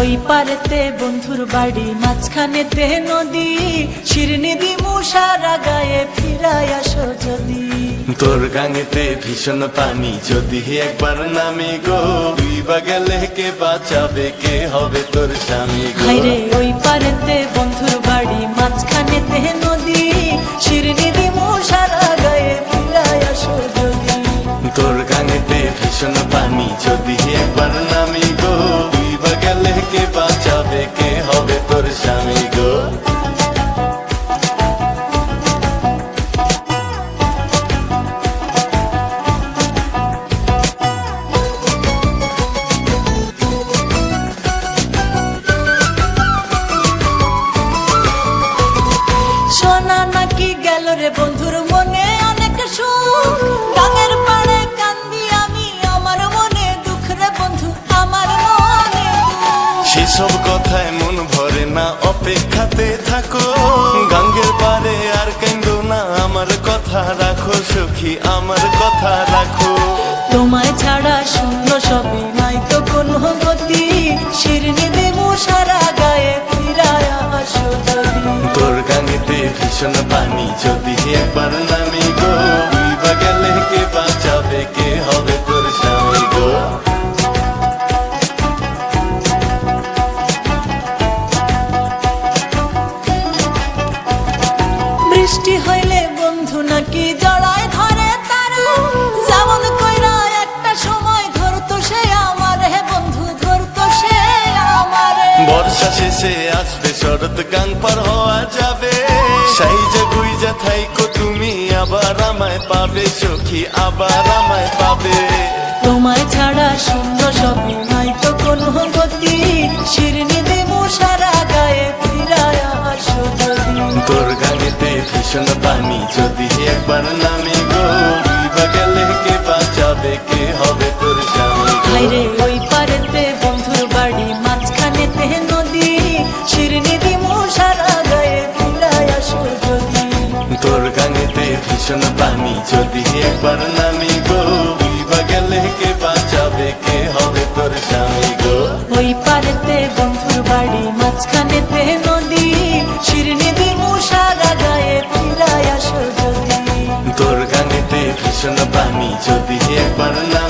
ওই পারেতে বন্ধুর বাড়ি মাঝখানে মাঝখানেতে নদী। শিরনি দিমু সারা গায়ে ফিরাই আসো যদি। তোর গাঙেতে ভীষণ পানি যদি একবার নামি গো। তুই বা গেলে কে বাঁচাবে কে হবে তোর স্বামী গো? হাইরে ওই পারেতে বন্ধুর বাড়ি মাঝখানেতে নদী। শিরনি দিমু সারা গায়ে ফিরাই আসো যদি। তোর গাঙেতে ভীষণ পানি যদি একবার রে বন্ধুর মনে অনেক সুখ। গাঙের পাড়ে কান্দি আমি আমার মনে দুঃখ রে বন্ধু আমার মনে সেসব কথায় মন ভরে না অপেক্ষাতে থাকো। গাঙ্গের পারে আর কেন্দ্র না আমার কথা রাখো সখী আমার কথা রাখো। তোমায় ছাড়া শূন্য সবই নাই তো কোনো গতি। শিরনি পানি যদি একবার নামি গো বা গেলে কে বাঁচাবে কে হবে তোর স্বামী গো? বৃষ্টি হইলে বন্ধু নাকি জড়ায় ধরে তারা? যেমন কইরা একটা সময় ধরতো সে আমার বন্ধু ধরতো সে আমারে। বর্ষা শেষে আসবে শরৎ গান পার হওয়া যাবে। পাবে সখী আবার আমায় পাবে। তোমায় ছাড়া শূন্য সব নাই তো কোনো গতি। শিরনি দেবো সারা গায়ে ফিরায় আসো তোর গাড়িতে ভীষণ পানি যদি একবার নামে গো গেলে কে বাঁচাবে কে ভীষণ পানি যদি একবার নামি গো তুই বা গেলে কে বাঁচাবে? কে হবে তোর স্বামী গো? ওই পারেতে বন্ধুর বাড়ি মাঝখানেতে নদী। শিরনি দিমু সারা গায়ে ফিরায় আসো যদি। তোর গানেতে ভীষণ পানি যদি একবার নামি